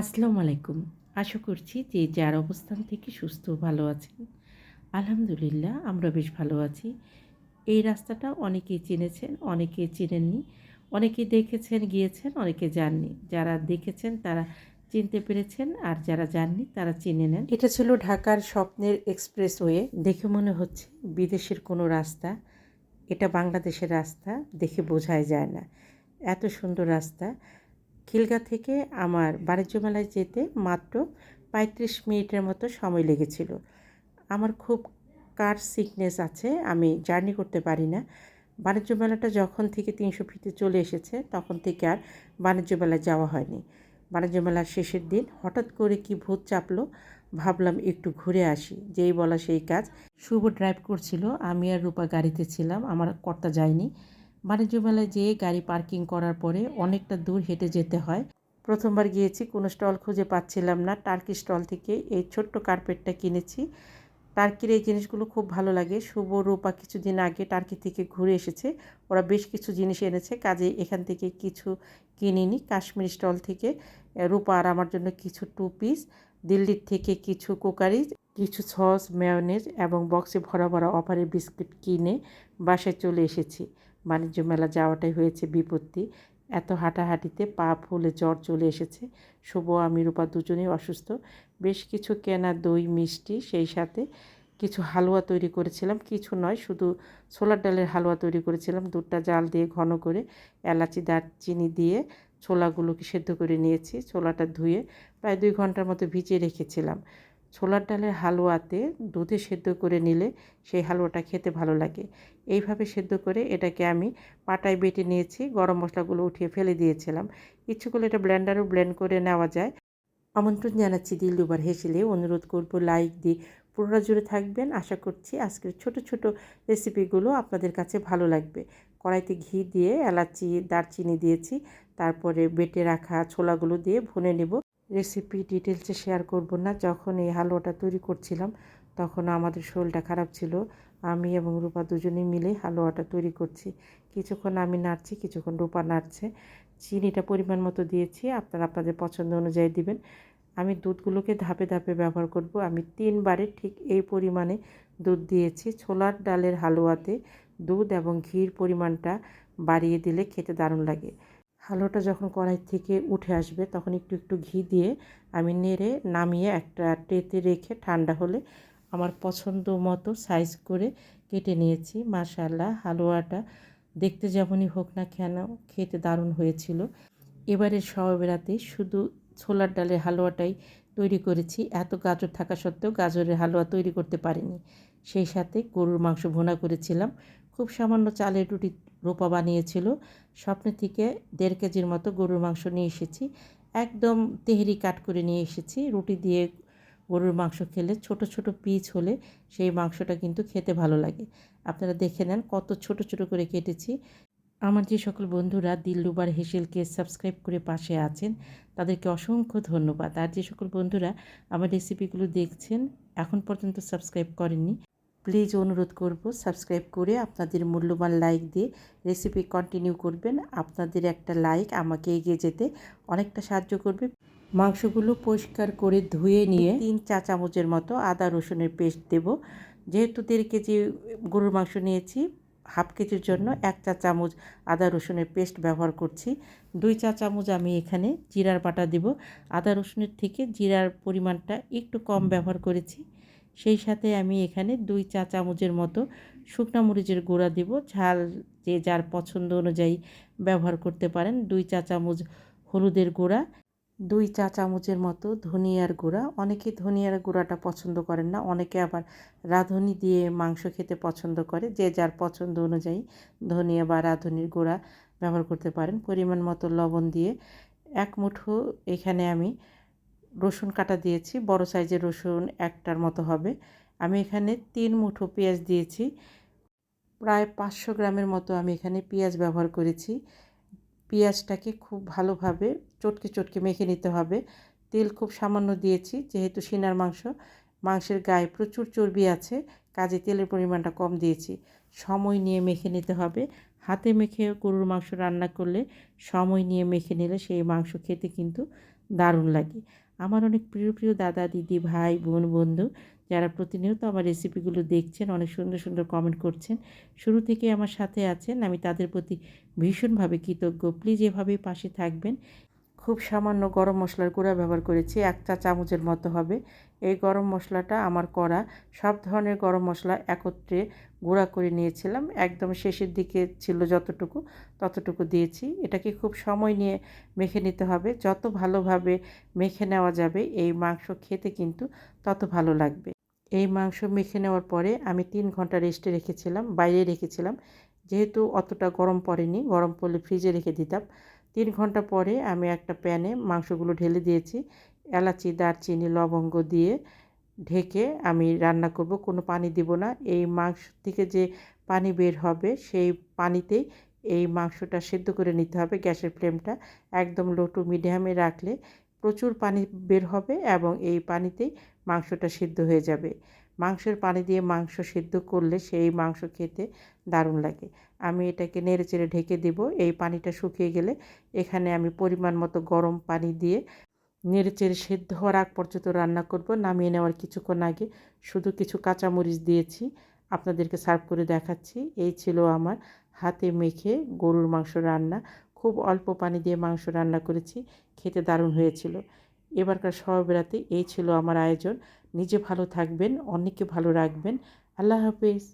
আসসালামু আলাইকুম। আশা করছি যে যার অবস্থান থেকে সুস্থ ভালো আছেন। আলহামদুলিল্লাহ, আমরা বেশ ভালো আছি। এই রাস্তাটা অনেকেই চিনেছেন, অনেকে চিনেননি, অনেকে দেখেছেন, গিয়েছেন, অনেকে যাননি যারা দেখেছেন, তারা চিনতে পেরেছেন আর যারা যাননি তারা চিনে নেন। এটা ছিল ঢাকার স্বপ্নের এক্সপ্রেসওয়ে। দেখে মনে হচ্ছে বিদেশের কোনো রাস্তা, এটা বাংলাদেশের রাস্তা, দেখে বোঝাই যায় না। এত সুন্দর রাস্তা খিলগা থেকে আমার বাণিজ্য মেলায় যেতে মাত্র পঁয়ত্রিশ মিনিটের মতো সময় লেগেছিল। আমার খুব কার সিকনেস আছে, আমি জার্নি করতে পারি না। বাণিজ্য মেলাটা যখন থেকে তিনশো ফিটে চলে এসেছে, তখন থেকে আর বাণিজ্য মেলায় যাওয়া হয়নি। বাণিজ্য মেলার শেষের দিন হঠাৎ করে কি ভূত চাপলো, ভাবলাম একটু ঘুরে আসি। যেই বলা সেই কাজ, শুভ ড্রাইভ করছিল, আমি আর রূপা গাড়িতে ছিলাম, আমার কর্তা যায়নি। বাণিজ্য মেলায় যেয়ে গাড়ি পার্কিং করার পরে অনেকটা দূর হেঁটে যেতে হয়। প্রথমবার গিয়েছি, কোনো স্টল খুঁজে পাচ্ছিলাম না। টার্কি স্টল থেকে এই ছোট্ট কার্পেটটা কিনেছি। টার্কির এই জিনিসগুলো খুব ভালো লাগে। শুভ রূপা কিছুদিন আগে টার্কি থেকে ঘুরে এসেছে। ওরা বেশ কিছু জিনিস এনেছে, কাজে এখান থেকে কিছু কিনিনি। কাশ্মীর স্টল থেকে রূপা আর আমার জন্য কিছু টু পিস দিল্লির থেকে কিছু কোকারি, কিছু সস মেয়নেজ এবং বক্সে ভরা ভরা অফারের বিস্কিট কিনে বাসায় চলে এসেছি। বাণিজ্য মেলা যাওয়াটাই হয়েছে বিপত্তি। এত হাঁটাহাঁটিতে পা ফুলে জ্বর চলে এসেছে। শুভ আমি রূপা দুজনেই অসুস্থ। বেশ কিছু কেনা দই, মিষ্টি, সেই সাথে কিছু হালুয়া তৈরি করেছিলাম। কিছু নয়, শুধু ছোলার ডালের হালুয়া তৈরি করেছিলাম। দুধটা জাল দিয়ে ঘন করে এলাচি, দারচিনি দিয়ে ছোলাগুলোকে সেদ্ধ করে নিয়েছি। ছোলাটা ধুয়ে প্রায় দুই ঘণ্টার মতো ভিজিয়ে রেখেছিলাম। ছোলার ডালের হালুয়াতে দুধে সেদ্ধ করে নিলে সেই হালুয়াটা খেতে ভালো লাগে। এইভাবে সেদ্ধ করে এটাকে আমি পাটায় বেটে নিয়েছি, গরম মশলাগুলো উঠিয়ে ফেলে দিয়েছিলাম। ইচ্ছে করলে এটা ব্লেন্ডারও ব্লেন্ড করে নেওয়া যায়। আমন্ত্রণ জানাচ্ছি দিল দুবার হেসেলে, অনুরোধ করব লাইক দিয়ে পুরোটা জুড়ে থাকবেন। আশা করছি আজকের ছোট ছোট রেসিপিগুলো আপনাদের কাছে ভালো লাগবে। কড়াইতে ঘি দিয়ে এলাচি, দারচিনি দিয়েছি, তারপরে বেটে রাখা ছোলাগুলো দিয়ে ভুনে নেব। রেসিপি ডিটেলসে শেয়ার করব না। যখন এই হালুয়াটা তৈরি করছিলাম, তখন আমাদের শরীরটা খারাপ ছিল। আমি এবং রূপা দুজনেই মিলে হালুয়াটা তৈরি করছি। কিছুক্ষণ আমি নাড়ছি, কিছুক্ষণ রূপা নাড়ছে। চিনিটা পরিমাণ মতো দিয়েছি। আপনারা আপনাদের পছন্দ অনুযায়ী দিবেন। আমি দুধগুলোকে ধাপে ধাপে ব্যবহার করব। আমি তিনবারে ঠিক এই পরিমাণে দুধ দিয়েছি। ছোলার ডালের হালুয়াতে দুধ এবং ঘির পরিমাণটা বাড়িয়ে দিলে খেতে দারুণ লাগে। হালুয়াটা যখন কড়াই থেকে উঠে আসবে, তখন একটু একটু ঘি দিয়ে আমি নেড়ে নামিয়ে একটা ট্রেতে রেখে ঠান্ডা হলে আমার পছন্দ মতো সাইজ করে কেটে নিয়েছি। মাশাল্লাহ হালুয়াটা দেখতে যেমনই হোক না কেন খেতে দারুণ হয়েছিল। এবারের সবেরাতে শুধু ছোলার ডালের হালুয়াটাই তৈরি করেছি। এত গাজর থাকা সত্ত্বেও গাজরের হালুয়া তৈরি করতে পারিনি। সেই সাথে গরুর মাংস ভুনা করেছিলাম। খুব সামান্য চালের রুটি রোপা বানিয়েছিল। স্বপ্নে থেকে দেড় কেজির মতো গরুর মাংস নিয়ে এসেছি। একদম তেহরি কাট করে নিয়ে এসেছি। রুটি দিয়ে গরুর মাংস খেলে ছোট ছোট পিচ হলে সেই মাংসটা কিন্তু খেতে ভালো লাগে। আপনারা দেখে নেন কত ছোট ছোট করে কেটেছি। আমার যে সকল বন্ধুরা দিল্লুবার হেসেলকে সাবস্ক্রাইব করে পাশে আছেন, তাদেরকে অসংখ্য ধন্যবাদ। আর যে সকল বন্ধুরা আমার রেসিপিগুলো দেখছেন, এখন পর্যন্ত সাবস্ক্রাইব করেননি প্লিজ অনুরোধ করব, সাবস্ক্রাইব করে আপনাদের মূল্যবান লাইক দিয়ে রেসিপি কন্টিনিউ করবেন। আপনাদের একটা লাইক আমাকে এগিয়ে যেতে অনেকটা সাহায্য করবে। মাংসগুলো পরিষ্কার করে ধুয়ে নিয়ে তিন চা চামচের মতো আদা রসুনের পেস্ট দেব। যেহেতু দেড় কেজি গরুর মাংস নিয়েছি, হাফ কেজির জন্য এক চা চামচ আদা রসুনের পেস্ট ব্যবহার করছি। দুই চা চামচ আমি এখানে জিরার বাটা দেব। আদা রসুনের থেকে জিরার পরিমাণটা একটু কম ব্যবহার করেছি। সেই সাথে আমি এখানে দুই চা চামচের মতো শুকনা মরিচের গুঁড়া দেব। ঝাল যে যার পছন্দ অনুযায়ী ব্যবহার করতে পারেন। দুই চা চামচ হলুদের গুঁড়া, দুই চা চামচের মতো ধনিয়ার গুঁড়া। অনেকে ধনিয়ার গুঁড়াটা পছন্দ করেন না, অনেকে আবার রাঁধুনি দিয়ে মাংস খেতে পছন্দ করে। যে যার পছন্দ অনুযায়ী ধনিয়া বা রাঁধুনির গুঁড়া ব্যবহার করতে পারেন। পরিমাণ মতো লবণ দিয়ে এক মুঠো এখানে আমি রসুন কাটা দিয়েছি, বড় সাইজের রসুন একটার মতো হবে। আমি এখানে তিন মুঠো পেঁয়াজ দিয়েছি, প্রায় পাঁচশো গ্রামের মতো আমি এখানে পেঁয়াজ ব্যবহার করেছি। পেঁয়াজটাকে খুব ভালোভাবে চটকে চটকে মেখে নিতে হবে। তেল খুব সামান্য দিয়েছি, যেহেতু সিনার মাংস, মাংসের গায়ে প্রচুর চর্বি আছে, কাজে তেলের পরিমাণটা কম দিয়েছি। সময় নিয়ে মেখে নিতে হবে। হাতে মেখে গরুর মাংস রান্না করলে সময় নিয়ে মেখে নিলে সেই মাংস খেতে কিন্তু দারুণ লাগে। আমার অনেক প্রিয় প্রিয় দাদা, দিদি, ভাই, বোন, বন্ধু যারা প্রতিনিয়ত আমার রেসিপিগুলো দেখছেন, অনেক সুন্দর সুন্দর কমেন্ট করছেন। শুরু থেকে আমার সাথে আছেন, আমি তাদের প্রতি ভীষণভাবে কৃতজ্ঞ। প্লিজ এভাবেই পাশে থাকবেন। খুব সামান্য গরম মশলার গুঁড়া ব্যবহার করেছি, এক চা চামচের মতো হবে। এই গরম মশলাটা আমার করা, সব ধরনের গরম মশলা একত্রে গুঁড়া করে নিয়েছিলাম। একদম শেষের দিকে ছিল যতটুকু, ততটুকু দিয়েছি। এটাকে খুব সময় নিয়ে মেখে নিতে হবে। যত ভালোভাবে মেখে নেওয়া যাবে, এই মাংস খেতে কিন্তু তত ভালো লাগবে। এই মাংস মেখে নেওয়ার পরে আমি তিন ঘণ্টা রেস্টে রেখেছিলাম, বাইরে রেখেছিলাম। যেহেতু অতটা গরম পড়েনি, গরম পড়লে ফ্রিজে রেখে দিতাম। তিন ঘণ্টা পরে আমি একটা প্যানে মাংসগুলো ঢেলে দিয়েছি। এলাচি, দারচিনি, লবঙ্গ দিয়ে ঢেকে আমি রান্না করব। কোনো পানি দিব না। এই মাংস থেকে যে পানি বের হবে, সেই পানিতেই এই মাংসটা সেদ্ধ করে নিতে হবে গ্যাসের ফ্লেমটা একদম লো টু মিডিয়ামে রাখলে প্রচুর পানি বের হবে এবং এই পানিতেই মাংসটা সিদ্ধ হয়ে যাবে। মাংসের পানি দিয়ে মাংস সিদ্ধ করলে সেই মাংস খেতে দারুণ লাগে। আমি এটাকে নেড়ে চেড়ে ঢেকে দেব। এই পানিটা শুকিয়ে গেলে এখানে আমি পরিমাণ মতো গরম পানি দিয়ে নেড়ে চেড়ে সেদ্ধ হওয়ার আগ পর্যন্ত রান্না করব। নামিয়ে নেওয়ার কিছুক্ষণ আগে শুধু কিছু কাঁচামরিচ দিয়েছি। আপনাদেরকে সার্ভ করে দেখাচ্ছি। এই ছিল আমার হাতে মেখে গরুর মাংস রান্না। খুব অল্প পানি দিয়ে মাংস রান্না করেছি। খেতে দারুণ হয়েছিল। এবারকার সহবেলাতে এই ছিল আমার আয়োজন। নিজে ভালো থাকবেন অনেককে ভালো রাখবেন। আল্লাহ হাফেজ।